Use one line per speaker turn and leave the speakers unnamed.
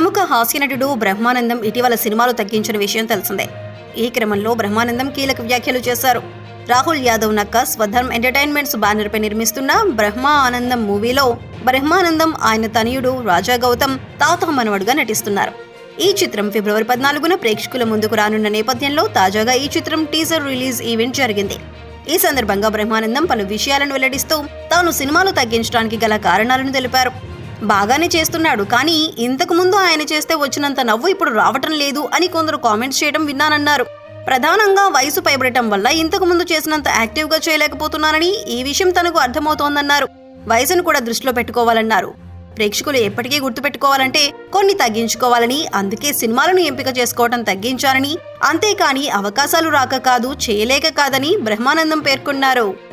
ప్రముఖ హాస్యనటుడు బ్రహ్మానందం ఇటీవల సినిమాలు తగ్గించిన విషయం తెలిసిందే. ఈ క్రమంలో బ్రహ్మానందం కీలక వ్యాఖ్యలు చేశారు. రాహుల్ యాదవ్ నక్క స్వధర్మ్ ఎంటర్టైన్మెంట్స్ బ్యానర్ పై నిర్మిస్తున్న బ్రహ్మా ఆనందం మూవీలో బ్రహ్మానందం ఆయన తనయుడు రాజా గౌతమ్ తాత మనవడుగా నటిస్తున్నారు. ఈ చిత్రం ఫిబ్రవరి పద్నాలుగున ప్రేక్షకుల ముందుకు రానున్న నేపథ్యంలో తాజాగా ఈ చిత్రం టీజర్ రిలీజ్ ఈవెంట్ జరిగింది. ఈ సందర్భంగా బ్రహ్మానందం పలు విషయాలను వెల్లడిస్తూ తాను సినిమాలు తగ్గించడానికి గల కారణాలను తెలిపారు. బాగానే చేస్తున్నాడు కానీ ఇంతకు ముందు ఆయన చేస్తే వచ్చినంత నవ్వు ఇప్పుడు రావటం లేదు అని కొందరు కామెంట్స్ చేయడం విన్నానన్నారు. ప్రధానంగా వయసు పైబడటం వల్ల ఇంతకు ముందు చేసినంత యాక్టివ్గా చేయలేకపోతున్నానని ఈ విషయం తనకు అర్థమవుతోందన్నారు. వయసును కూడా దృష్టిలో పెట్టుకోవాలన్నారు. ప్రేక్షకులు ఎప్పటికీ గుర్తుపెట్టుకోవాలంటే కొన్ని తగ్గించుకోవాలని అందుకే సినిమాలను ఎంపిక చేసుకోవటం తగ్గించాలని అంతేకాని అవకాశాలు రాక కాదు చేయలేక కాదని బ్రహ్మానందం పేర్కొన్నారు.